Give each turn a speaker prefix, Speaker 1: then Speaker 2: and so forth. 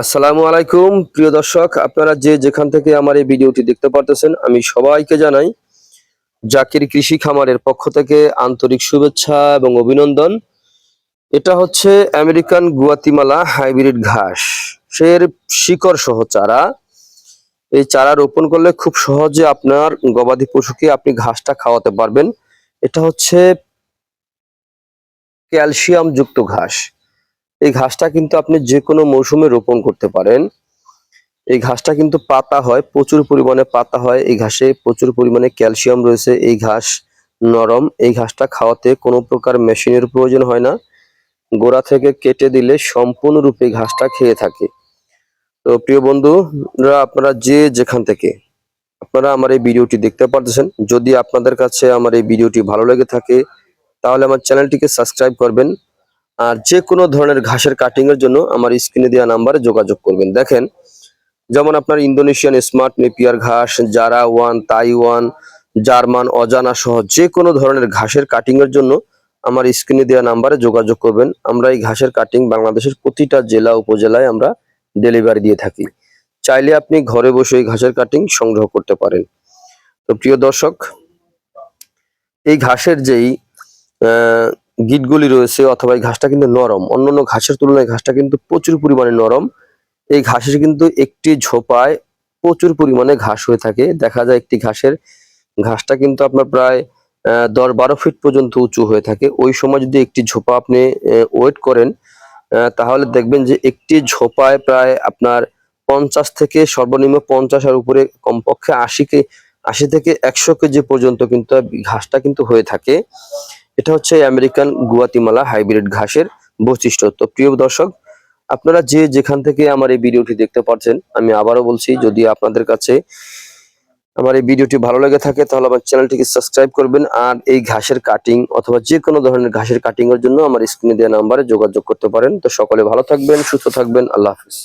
Speaker 1: আসসালামু আলাইকুম, প্রিয় দর্শক, আপনারা যে যেখান থেকে আমার এই ভিডিওটি দেখতে পারতেছেন, আমি সবাইকে জানাই জাকির কৃষি খামারের পক্ষ থেকে আন্তরিক শুভেচ্ছা এবং অভিনন্দন। এটা হচ্ছে আমেরিকান গুয়াতিমালা হাইব্রিড ঘাস। সের শিকড় সহ চারা। এই চারা রোপণ করলে খুব সহজে আপনার গবাদি পশুকে আপনি ঘাসটা খাওয়াতে পারবেন। এটা হচ্ছে ক্যালসিয়াম যুক্ত ঘাস। এই ঘাসটা কিন্তু আপনি যে কোনো মৌসুমে রোপণ করতে পারেন। এই ঘাসটা কিন্তু পাতা হয়, প্রচুর পরিমাণে পাতা হয়। এই ঘাসে প্রচুর পরিমাণে ক্যালসিয়াম রয়েছে, এই ঘাস নরম। এই ঘাসটা খাওয়াতে কোনো প্রকার মেশিনের প্রয়োজন হয় না। গোড়া থেকে কেটে দিলে সম্পূর্ণরূপে ঘাসটা খেয়ে থাকে। তো প্রিয় বন্ধুরা, আপনারা যে যেখান থেকে আপনারা আমার এই ভিডিওটি দেখতে পারতেছেন, যদি আপনাদের কাছে আমার এই ভিডিওটি ভালো লেগে থাকে, তাহলে আমার চ্যানেলটিকে সাবস্ক্রাইব করবেন। আর যে কোনো ধরনের ঘাসের কাটিং এর জন্য আমার স্ক্রিনে দেওয়া নাম্বারে যোগাযোগ করবেন। দেখেন, যেমন আপনার ইন্দোনেশিয়ান স্মার্ট নেপিয়ার ঘাস জারা ওয়ান তাইওয়ান জার্মান, অজানা সহ যে কোনো ধরনের ঘাসের কাটিং এর জন্য আমার স্ক্রিনে দেওয়া নাম্বারে যোগাযোগ করবেন। আমরা এই ঘাসের কাটিং বাংলাদেশের প্রতিটা জেলা, উপজেলায় আমরা ডেলিভারি দিয়ে থাকি। চাইলে আপনি ঘরে বসে এই ঘাসের কাটিং সংগ্রহ করতে পারেন। তো প্রিয় দর্শক, এই ঘাসের যেই গিটগুলি রয়েছে অথবা এই ঘাসটা কিন্তু নরম। অন্যান্য ঘাসের তুলনায় ঘাসটা কিন্তু প্রচুর পরিমাণে নরম। এই ঘাসের কিন্তু একটি ঝোপায় প্রচুর পরিমাণে ঘাস হয়ে থাকে। দেখা যায় একটি ঘাসের, ঘাসটা কিন্তু আপনার প্রায় দশ বারো ফিট পর্যন্ত উঁচু হয়ে থাকে। ওই সময় যদি একটি ঝোপা আপনি ওয়েট করেন তাহলে দেখবেন যে একটি ঝোপায় প্রায় আপনার পঞ্চাশ থেকে সর্বনিম্ন পঞ্চাশের উপরে কমপক্ষে আশি কে আশি থেকে একশো কেজি পর্যন্ত কিন্তু ঘাসটা কিন্তু হয়ে থাকে। এটা হচ্ছে আমেরিকান গুয়াতিমালা হাইব্রিড ঘাসের বৈশিষ্ট্য। তো প্রিয় দর্শক, আপনারা যে যেখান থেকে আমার এই ভিডিওটি দেখতে পাচ্ছেন আমি আবারও বলছি, যদি আপনাদের কাছে আমার এই ভিডিওটি ভালো লেগে থাকে, তাহলে আমার চ্যানেলটিকে সাবস্ক্রাইব করবেন। আর এই ঘাসের কাটিং অথবা যে কোনো ধরনের ঘাসের কাটিং এর জন্য আমার স্ক্রিনে দেওয়া নাম্বারে যোগাযোগ করতে পারেন। তো সকলে ভালো থাকবেন, সুস্থ থাকবেন, আল্লাহ হাফিজ।